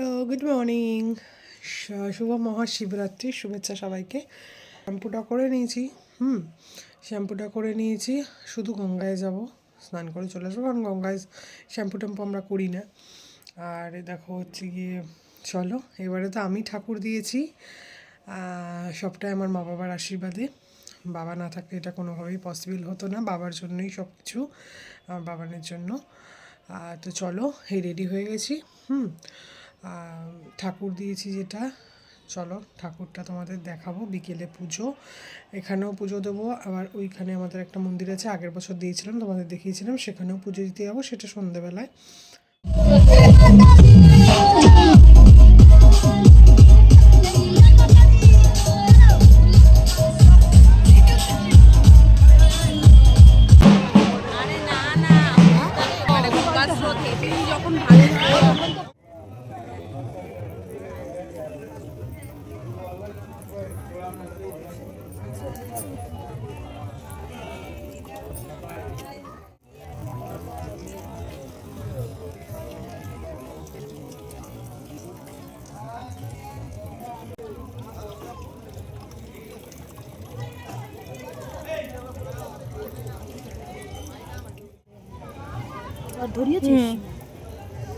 Hello good morning শুভ মহাশিবরাত্রি, শুভেচ্ছা সবাইকে। শ্যাম্পুটা করে নিয়েছি, হুম, শ্যাম্পুটা করে নিয়েছি, শুধু গঙ্গায় যাব, স্নান করে চলে আসব, কারণ গঙ্গায় শ্যাম্পু ট্যাম্পু আমরা করি না। আর দেখো হচ্ছে গিয়ে, চলো, এবারে তো আমি ঠাকুর দিয়েছি সবটাই আমার মা বাবার আশীর্বাদে। বাবা না থাকলে এটা কোনোভাবেই পসিবল হতো না, বাবার জন্যই সব কিছু আমার বাবানের জন্য। তো চলো, এই রেডি হয়ে গেছি, হুম। ঠাকুর দিয়েছি যেটা। চলো ঠাকুরটা তোমাদের দেখাবো, বিকেলে পুজো। এখানেও পুজো দেবো। আবার ওইখানে আমাদের একটা মন্দির আছে, আগের বছর দিয়েছিলাম, তোমাদের দেখিয়েছিলাম। সেখানেও পুজো দিতে যাব, সেটা সন্ধেবেলায়।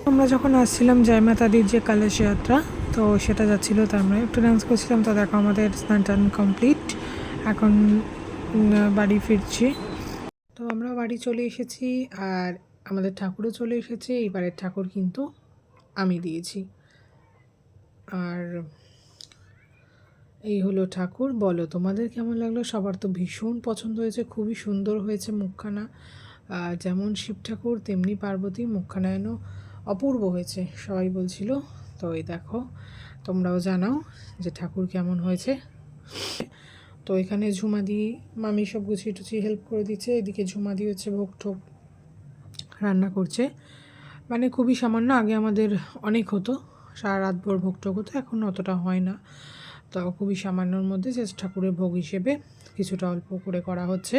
আমরা যখন আসছিলাম জয়মাতাদির যে কলস যাত্রা তো সেটা যাচ্ছিল তো আমরা একটু ডান্স করছিলাম তো দেখো আমাদের স্নান টান কমপ্লিট এখন বাড়ি ফিরছি। তো আমরা বাড়ি চলে এসেছি আর আমাদের ঠাকুরও চলে এসেছে এইবারের ঠাকুর কিন্তু আমি দিয়েছি। আর এই হলো ঠাকুর। বলো তোমাদের কেমন লাগল? সবার তো ভীষণ পছন্দ হয়েছে খুবই সুন্দর হয়েছে মুখখানা। যেমন শিব ঠাকুর, তেমনি পার্বতী মুখখানায়নও অপূর্ব হয়েছে। সবাই বলছিল, তো এই দেখো, তোমরাও জানাও যে ঠাকুর কেমন হয়েছে। তো এখানে ঝুমাদি, মামি সব গুছিয়ে টুছিয়ে হেল্প করে দিচ্ছে। এদিকে ঝুমাদি হচ্ছে ভোগ ঠোক রান্না করছে। মানে খুবই সামান্য, আগে আমাদের অনেক হতো, সারা রাত ভোর ভোগ টোক হতো, এখন অতটা হয় না। তো খুবই সামান্যর মধ্যে যে ঠাকুরের ভোগ হিসেবে কিছুটা অল্প করে করা হচ্ছে।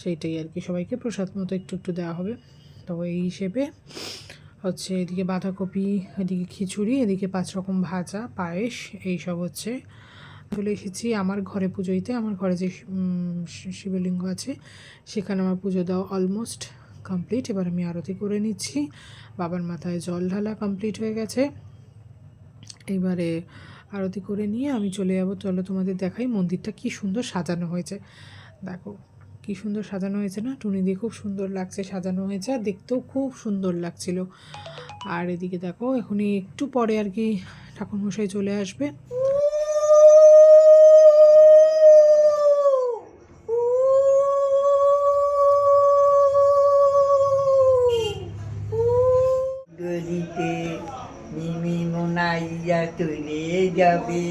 সেইটাই আর কি, সবাইকে প্রসাদ মতো একটু একটু দেওয়া হবে। তো এই হিসেবে হচ্ছে এদিকে বাঁধাকপি, এদিকে খিচুড়ি, এদিকে পাঁচ রকম ভাজা, পায়েস, এইসব হচ্ছে। চলে এসেছি আমার ঘরে পুজো দিতে আমার ঘরে যে শিবলিঙ্গ আছে, সেখানে আমার পুজো দেওয়া অলমোস্ট কমপ্লিট এবার আমি আরতি করে নিচ্ছি। বাবার মাথায় জল ঢালা কমপ্লিট হয়ে গেছে। এবারে আরতি করে নিয়ে আমি চলে যাব। চলো তোমাদের দেখাই মন্দিরটা কি সুন্দর সাজানো হয়েছে। দেখো, কি সুন্দর সাজানো হয়েছে না? টুনি দিয়ে খুব সুন্দর লাগছে সাজানো হয়েছে আর দেখতেও খুব সুন্দর লাগছিল। আর এদিকে দেখো, এখনই একটু পরে আর কি ঠাকুরমশাই চলে আসবে। চলে যাবে।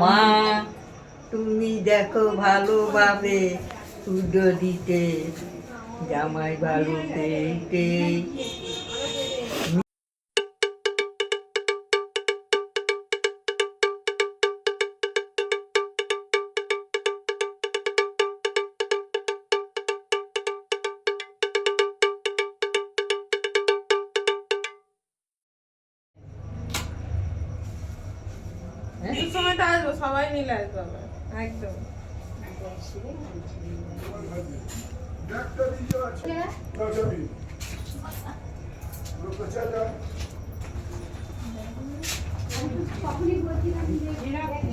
মা তুমি দেখো ভালোভাবে পুজো দিতে জামাই ভালো সবাই মিলে আসব আবার। একদম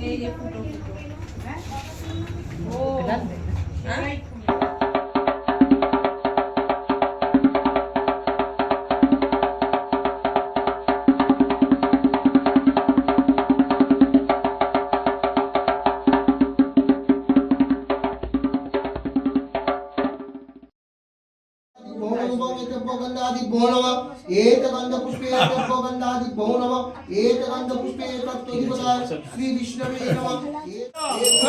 এই যে ফুটো ফুটো হ্যাঁ? एकगन्धपुष्पे गन्धादि बहु नमः एकगन्धपुष्पे तत्त्वधिपदाय श्री विष्णवे नमः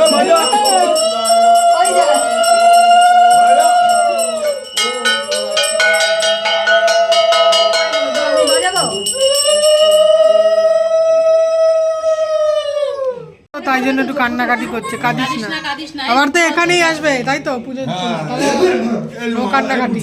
জন্য একটু কান্নাকাটি করছে কাঁদিস না না আবার তো এখানেই আসবে তাই তো পুজোর ও কান্নাকাটি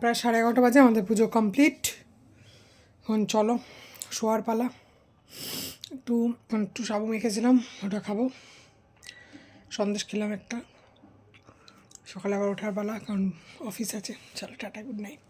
প্রায় সাড়ে এগারোটা বাজে, আমাদের পুজো কমপ্লিট এখন চলো, শোয়ার পালা। একটু একটু সাবু মেখেছিলাম, ওটা খাব। সন্দেশ খেলাম একটা। সকালে আবার ওঠার পালা, কারণ অফিস আছে। চলো, টাটা গুড নাইট